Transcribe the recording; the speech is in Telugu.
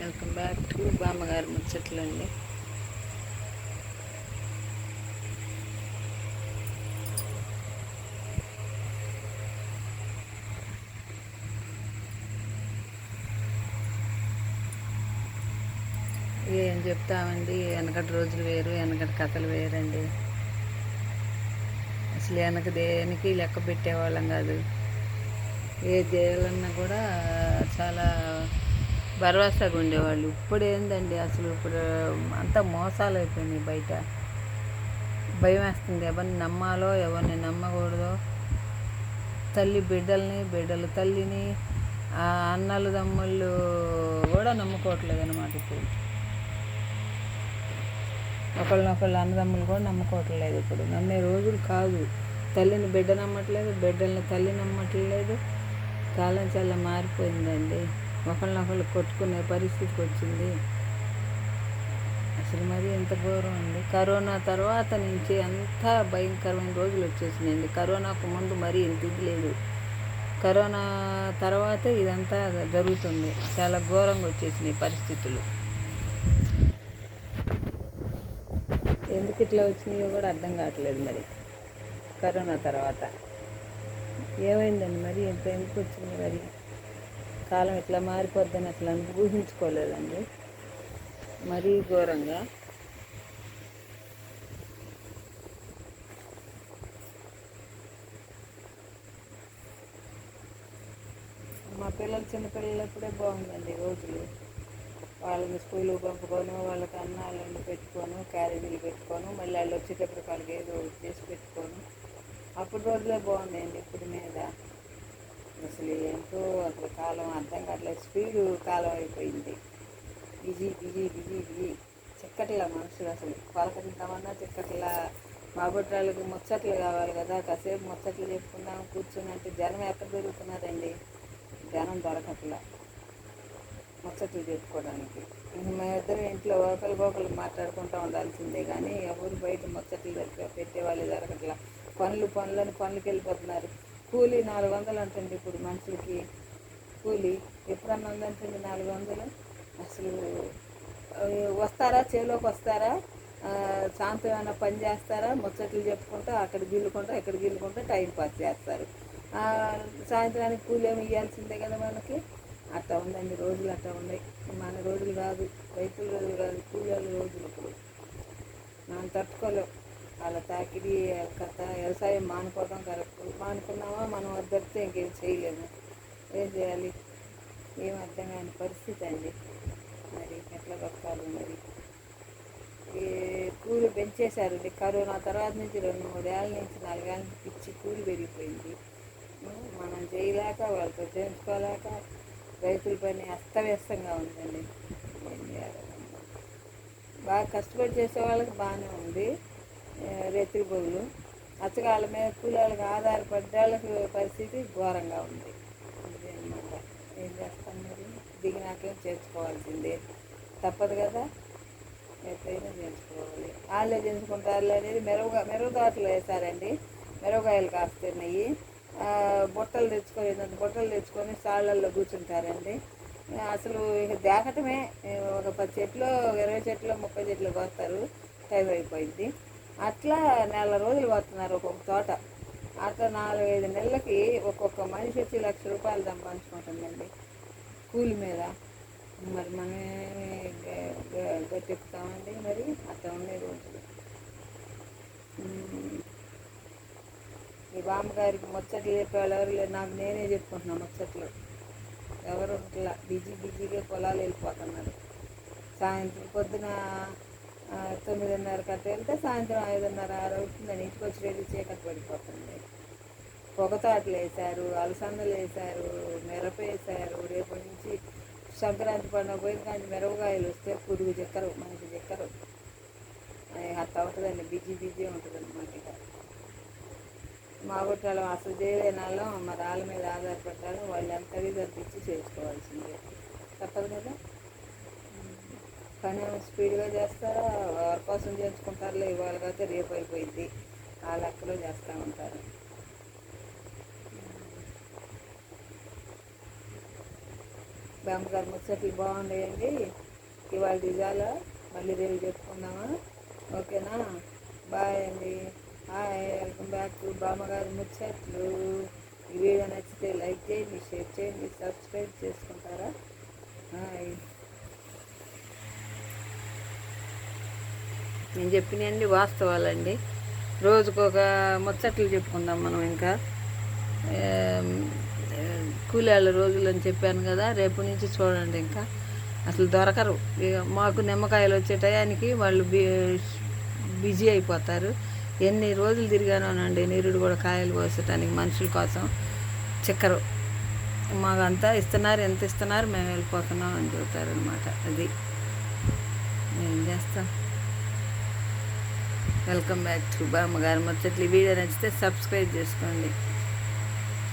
వెల్కమ్ బ్యాక్ టు బామ్మగారు ముచ్చట్లండి. ఏం చెప్తామండి? వెనకటి రోజులు వేరు వెనకటి కథలు వేరండి. అసలు వెనక దేనికి లెక్క పెట్టేవాళ్ళం కాదు. ఏ చేయాలన్నా కూడా చాలా భరోసాగా ఉండేవాళ్ళు ఇప్పుడు ఏందండి అసలు ఇప్పుడు అంతా మోసాలు అయిపోయినాయి బయట. భయం వేస్తుంది. ఎవరిని నమ్మాలో ఎవరిని నమ్మకూడదో. తల్లి బిడ్డల్ని బిడ్డలు తల్లిని ఆ అన్నలు తమ్ముళ్ళు కూడా నమ్ముకోవట్లేదు అనమాట ఇప్పుడు. ఒకళ్ళనొకళ్ళు అన్నదమ్ములు కూడా నమ్ముకోవట్లేదు ఇప్పుడు. నమ్మే రోజులు కాదు. తల్లిని బిడ్డ నమ్మట్లేదు బిడ్డల్ని తల్లి నమ్మట్లేదు. కాలం చాలా మారిపోయిందండి. ఒకళ్ళనొకళ్ళు కొట్టుకునే పరిస్థితికి వచ్చింది అసలు మరి ఎంత ఘోరం అండి. కరోనా తర్వాత నుంచి అంత భయంకరమైన రోజులు వచ్చేసినాయండి. కరోనాకు ముందు మరీ ఇంత ఇది లేదు. కరోనా తర్వాత ఇదంతా జరుగుతుంది. చాలా ఘోరంగా వచ్చేసినాయి పరిస్థితులు. ఎందుకు ఇట్లా వచ్చినాయో కూడా అర్థం కావట్లేదు మరి. కరోనా తర్వాత. ఏమైందండి మరి? ఎంత ఎందుకు వచ్చింది మరి? కాలం ఇట్లా మారిపోద్దని అసలు ఊహించుకోలేదండి మరీ ఘోరంగా. మా పిల్లలు చిన్నపిల్లలప్పుడే బాగుందండి రోజులు. వాళ్ళని స్కూల్కి పంపుకోను వాళ్ళకి అన్నాలను పెట్టుకోను క్యారేజీలు పెట్టుకోను మళ్ళీ వాళ్ళు వచ్చేటప్పుడు వాళ్ళకి ఏదో చేసి పెట్టుకోను. అప్పుడు రోజులే బాగుందండి ఇప్పుడు మీద. అసలు ఏంటో అసలు కాలం అర్థం కావట్లేదు. స్పీడు కాలం అయిపోయింది. Busy busy busy busy. చిక్కట్ల మనుషులు అసలు. పలకరిద్దామన్నా చిక్కట్ల మాబుట్రాలకు ముచ్చట్లు కావాలి కదా. కాసేపు ముచ్చట్లు చెప్పుకుందాం కూర్చుని అంటే జనం ఎక్కడ దొరుకుతున్నారండి? జనం దొరకట్లా. ముచ్చట్లు చెప్పుకోవడానికి. మా ఇద్దరు ఇంట్లో ఒకరికొకరు మాట్లాడుకుంటూ ఉండాల్సిందే కానీ ఎవరు బయట ముచ్చట్లు పెట్టే పెట్టేవాళ్ళు దొరకట్ల. పనులు పనులను పనులకు వెళ్ళిపోతున్నారు కూలి నాలుగు వందలు అంటండి ఇప్పుడు మనుషులకి. కూలి ఎప్పుడన్నా ఉందంటండి నాలుగు వందలు అసలు వస్తారా? చేలోకి వస్తారా? సాయంత్రం ఏమైనా పని చేస్తారా? ముచ్చట్లు చెప్పుకుంటూ అక్కడ గిల్లుకుంటా ఇక్కడ గిల్లుకుంటూ టైం పాస్ చేస్తారు. సాయంత్రానికి కూలి ఏమి ఇవ్వాల్సిందే కదా మనకి? అట్లా ఉందండి రోజులు అట్లా ఉన్నాయి. మన రోజులు కాదు రైతుల రోజులు కాదు కూలీల రోజులు ఇప్పుడు. మనం తట్టుకోలేం. వాళ్ళ తాకిడి కథ వ్యవసాయం మానుకోవడం కరెక్ట్. మానుకున్నామా మనం వద్దరితే ఇంకేం చేయలేము. ఏం చేయాలి? ఏం అర్థం కాని పరిస్థితి అండి. మరి ఎట్లా బతకాలి మరి? ఈ కూలి పెంచేశారు కరోనా తర్వాత నుంచి రెండు మూడేళ్ళ నుంచి నాలుగేళ్ళ నుంచి పిచ్చి కూలి పెరిగిపోయింది. మనం చేయలేక వాళ్ళతో చేయించుకోలేక రైతుల పని అస్తవ్యస్తంగా ఉందండి. ఏం చేయాలి? బాగా కష్టపడి చేసే వాళ్ళకి బాగానే ఉంది. రేత్రి బొగులు అచ్చగాళ్ళ మీద కూలీలకు ఆధారపడ్డాళ్ళకి పరిస్థితి ఘోరంగా ఉంది. అన్నమాట ఏం చేస్తాం మరి? దిగినాకేం చేర్చుకోవాల్సిందే? తప్పదు కదా? ఎట్లయినా చేర్చుకోవాలి. వాళ్ళే చేసుకుంటారు అనేది మెరుగు మెరుగుదాతలు వేశారండి. మెరుగుకాయలు కాస్తున్నాయి. బుట్టలు తెచ్చుకొని బుట్టలు తెచ్చుకొని సాళ్ళల్లో కూర్చుంటారండి. అసలు ఇక దాకటమే. ఒక పది చెట్లు ఇరవై చెట్లు ముప్పై చెట్లు కోస్తారు. టైం అయిపోయింది. అట్లా నెల రోజులు పోతున్నారు ఒక్కొక్క తోట. అట్లా నాలుగైదు నెలలకి ఒక్కొక్క మనిషి వచ్చి లక్ష రూపాయలు సంపాదించుకుంటుందండి. కూలి మీద. మరి మనమే గట్టెక్కుతామండి మరి అట్లా ఉండే రోజులు. ఈ బామ్మగారికి ముచ్చట్లు చెప్పేవాళ్ళు ఎవరు లేరు. నాకు నేనే చెప్పుకుంటున్నా ముచ్చట్లు. ఎవరు ఇట్లా బిజీ బిజీగా పొలాలు వెళ్ళిపోతున్నారు. సాయంత్రం పొద్దున ఆ, తొమ్మిదిన్నర వెళ్తే సాయంత్రం ఐదున్నర ఆరు అవుతుందని ఇంటికి వచ్చి రెడీ చీకటి పడిపోతుంది. పొగతోటలు వేశారు అలసందలు వేశారు మిరప వేశారు. రేపటి నుంచి సంక్రాంతి పండుగ పోయిన కానీ మిరపకాయలు వస్తే పురుగు చెక్కరు మనకి చెక్కరు. అట్లా ఉంటుందండి బిజీ బిజీ ఉంటుంది అనమాట ఇక. మా గుట్టాలో అసలు చేయలేని వాళ్ళం రాళ్ళ మీద ఆధారపడ్డాను వాళ్ళు ఎంత తప్పించి చేసుకోవాల్సిందే. తప్పదు కదా? పని స్పీడ్గా చేస్తారా? వారి కోసం చేయించుకుంటారులే ఇవాళ కాకపోతే రేపు అయిపోయింది. ఆ లెక్కలో చేస్తూ ఉంటారు బామ్మగారు ముచ్చట్లు బాగుండేయండి ఇవాళ దిగాల మళ్ళీ రేపు చెప్పుకుందామా? ఓకేనా? బాయ్ అండి. హాయ్ వెల్కమ్ బ్యాక్ టు బామ్మగారు ముచ్చట్లు. ఈ వీడియో నచ్చితే లైక్ చేయండి షేర్ చేయండి సబ్స్క్రైబ్ చేసుకుంటారా? హాయ్ నేను చెప్పినవన్నీ వాస్తవాలండి. రోజుకు ఒక ముచ్చట్లు చెప్పుకుందాం మనం ఇంకా. ఏం, కూలీళ్ళ రోజులు అని చెప్పాను కదా రేపు నుంచి చూడండి ఇంకా. అసలు దొరకరు. ఇక మాకు నిమ్మకాయలు వచ్చే టయానికి వాళ్ళు బిజీ అయిపోతారు. ఎన్ని రోజులు తిరిగానోనండి నీరుడు కూడా కాయలు కోసటానికి మనుషుల కోసం చిక్కరు. మాకంతా ఇస్తున్నారు ఎంత ఇస్తున్నారు మేము వెళ్ళిపోతున్నాం అని చెబుతారు అనమాట అది. ఏం చేస్తాం? వెల్కమ్ బ్యాక్ టు బామ్మగారు ముచ్చట్లు ఈ వీడియో నచ్చితే సబ్స్క్రైబ్ చేసుకోండి.